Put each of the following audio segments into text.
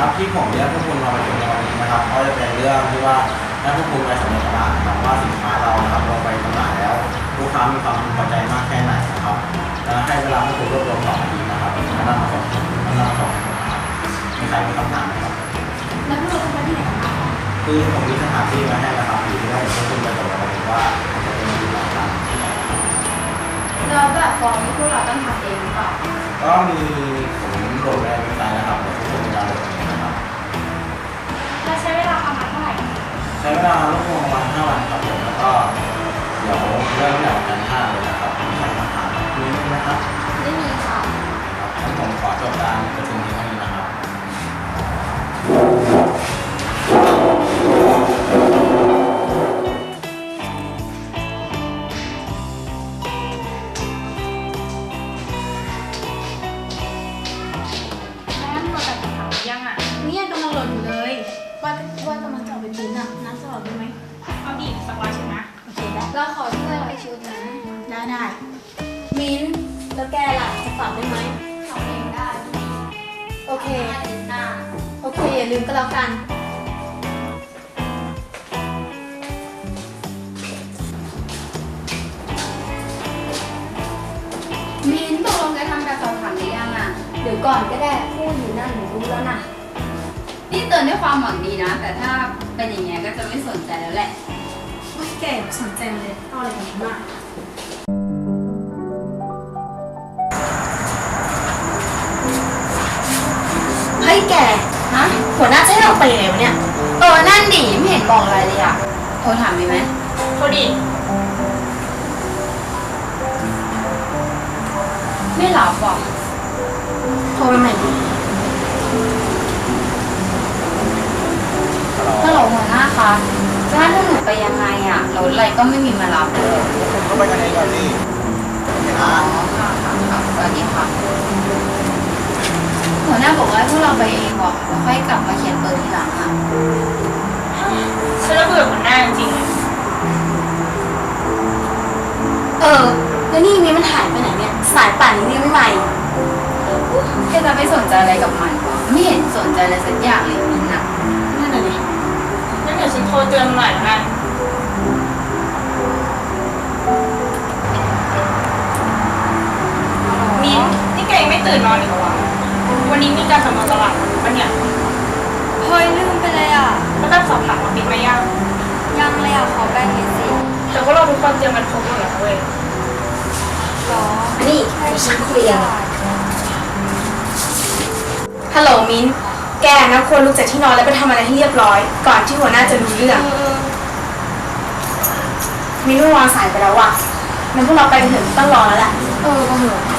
ครับที่ผมเรียกพวกคุณมาประชุมในวันนี้นะครับก็จะเป็นเรื่องที่ว่าให้พวกคุณไปสำรวจตลาดนะครับว่าสินค้าเรานะครับลงไปตลาดแล้วลูกค้ามีความพึงพอใจมากแค่ไหนนะครับและให้เวลาพวกคุณรวบรวมสองนาทีนะครับแล้วนำมาส่งแล้วนำมาส่งนะครับมีใครมีคำถามไหมครับแล้วพวกเราจะไปที่ไหนกันคะคือผมมีสถานที่มาให้นะครับอยู่ที่ว่าเดี๋ยวพวกคุณไปตรวจกันว่าจะเป็นที่ไหนบ้างแล้วแบบฟอร์มที่พวกเราต้องทำเองหรือเปล่าก็มีผมโหลดในเว็บไซต์นะครับเดี๋ยวพวกคุณจะดาวน์โหลด ใช้เวลาประมาณเท่าไหร่ใช้เวลารวบรวมประมาณ5วันครับผมแล้วก็เดี๋ยวเริ่มจากวันที่5เลยนะครับมีใครคำถามมีไหมครับไม่มีค่ะครับงั้นผมขอจบการประชุม เราขอช่วยร้อยชุดนะ ได้ได้มิ้นท์แล้วแกล่ะจะฝากได้ไหม ทำเองได้โอเค อาทิตย์หน้า โอเค อย่าลืมก็แล้วกัน มินตกลงจะทำการสอบถามหรือยังอะ เดี๋ยวก่อนก็ได้พูดอยู่นั่นหนูรู้แล้วนะ นี่เตือนด้วยความหวังดีนะ แต่ถ้าเป็นอย่างเงี้ยก็จะไม่สนใจแล้วแหละ ไม่แกสนใจเลยเอาอะไรกันมาเฮ้ยแกฮะหัวหน้าจะให้เราไปยังไงวะเนี่ย เออ นั่นดิไม่เห็นบอกอะไรเลยอะ โทรถามมีไหมโทษดิ ไม่หลับบอกโทรมาใหม่ดิฮัลโหลหัวหน้าคะ จะให้พวกหนูไปยังไงอะรถอะไรก็ไม่มีมารับเลยคุณก็ไปกันเองก่อนสิเห็นอ๋อนะค่ะค่ะค่ะสวัสดีค่ะหัวหน้าบอกว่าให้พวกเราไปเองบอกแล้วค่อยกลับมาเขียนเบอร์ทีหลังอะฉันระเบื่อหัวหน้าจริงเออแล้วนี่มีมันหายไปไหนเนี่ย เตือนหน่อยละกันมิ้นนี่แกยังไม่ตื่นนอนอีกเหรอวะวันนี้มีการสำรวจตลาดปะเนี่ยเฮ้ยลืมไปเลยอะ แล้วแบบสอบถามมาปิดไหมยังยังเลยอะขอแบ่งนิดสิแต่ว่าเราทุกคนเตรียมกันครบหมดแล้วเว้ยหรอนี่เดี๋ยวฉันคุยเองฮัลโหลมิ้น แกนะควรลุกจากที่นอนแล้วไปทำอะไรให้เรียบร้อย ก่อนที่หัวหน้าจะรู้เรื่องมินุ่งวางสายไปแล้วว่ะมันพวกเราไปกันเถอะต้องรอแล้วแหละ เออก็เหมือนอุ้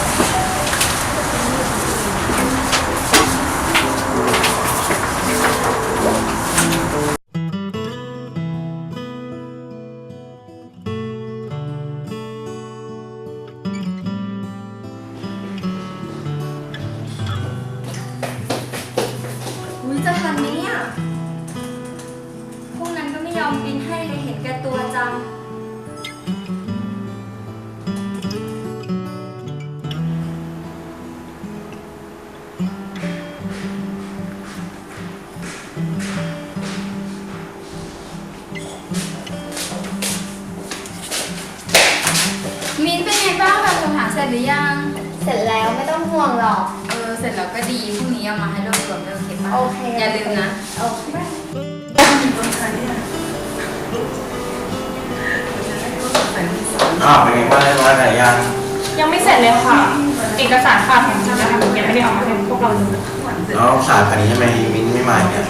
ห่วงหรอก เออเสร็จแล้วก็ดีพรุ่งนี้เอามาให้รวบรวมด้วยโอเคปะโอเค อย่าลืมนะ โอเคอ้าวเป็นไงบ้างได้ร้อยไหนยังยังไม่เสร็จเลยค่ะ เอกสารขาดของฉันนะคะยังไม่ได้เอามาให้พวกเราดูแล้วสายพันนี้ทำไมมิ้นไม่มาเนี่ย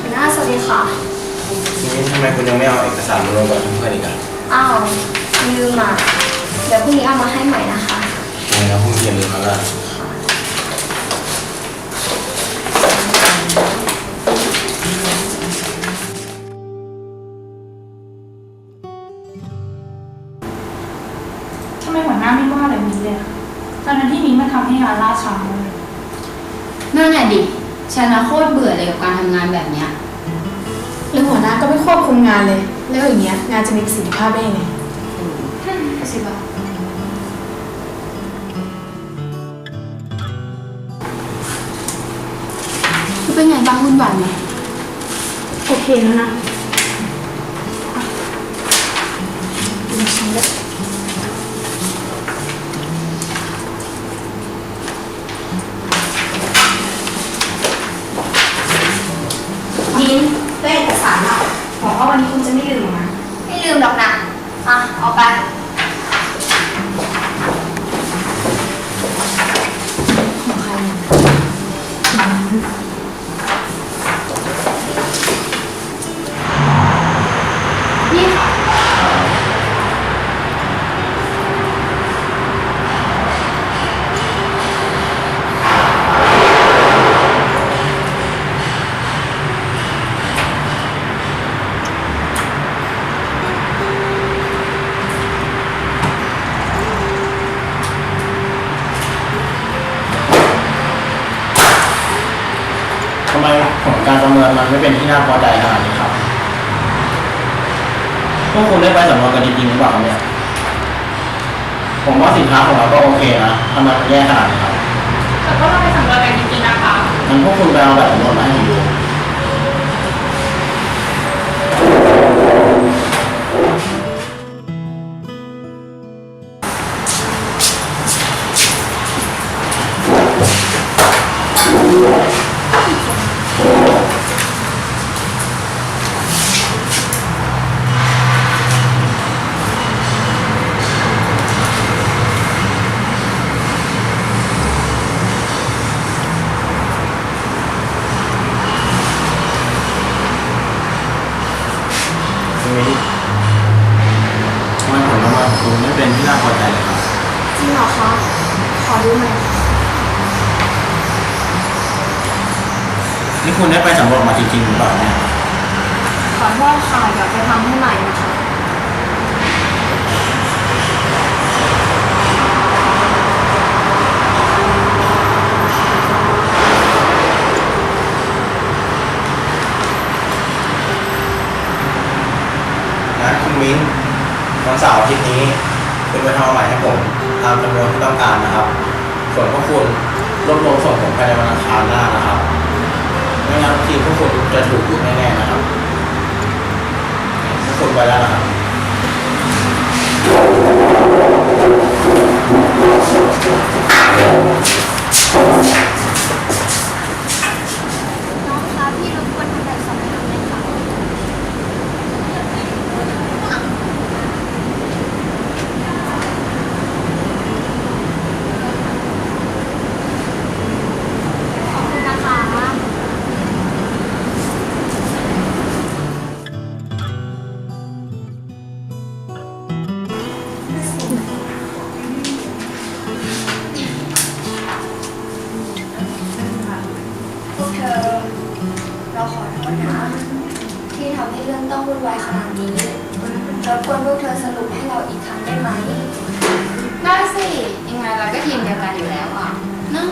หัวหน้าสวัสดีค่ะมิ้นทำไมคุณยังไม่เอาเอกสารมาลงกับเพื่อนอีกอะอ้าว ลืมอะเดี๋ยวพรุ่งนี้เอามาให้ใหม่นะคะยังไงเราเพิ่งเรียนรู้มาแล้วทำไมหัวหน้าไม่ว่าอะไรมิ้นเลยอะตอนนั้นที่มิ้นมาทำให้งานล่าช้าเลยนั่นแหละดิ ฉันนะโคตรเบื่อเลยกับการทำงานแบบเนี้ยแล้วหัวหน้าก็ไม่ควบคุมงานเลย แล้วอย่างเงี้ยงานจะมีประสิทธิภาพได้ยังไง สิบาทเป็นไงบ้างคุณหวานไหมโอเคแล้วนะคุณชมแล้ว พวกคุณได้ไปสำรวจกันจริงๆหรือเปล่าครับเนี่ย ผมว่าสินค้าของเราก็โอเคนะทำไมมันแย่ขนาดนี้ครับแต่ก็เราไปสำรวจกันจริงๆนะคะงั้นพวกคุณไปเอาแบบสำรวจมาให้ผมดู นี่คุณได้ไปสำรวจมาจริงๆหรือเปล่าเนี่ย ขอโทษค่ะเดี๋ยวไปทำให้ใหม่นะคะงั้นคุณมิ้นวันเสาร์อาทิตย์นี้คุณไปทำใหม่ให้ผมตามจำนวนที่ต้องการนะครับ ส่วนพวกคุณรวบรวมส่งผมภายในวันอังคารหน้านะครับ ไม่งั้นทีมพวกคุณจะถูกยุบแน่ๆนะครับพวกคุณไปแล้วนะครับ เธอ เราขอโทษนะ ที่ทำให้เรื่องต้องวุ่นวายขนาดนี้รบกวนพวกเธอสรุปให้เราอีกครั้งได้ไหม ได้สิ ยังไงเราก็ยินเดียวกันอยู่แล้วอะเนอะ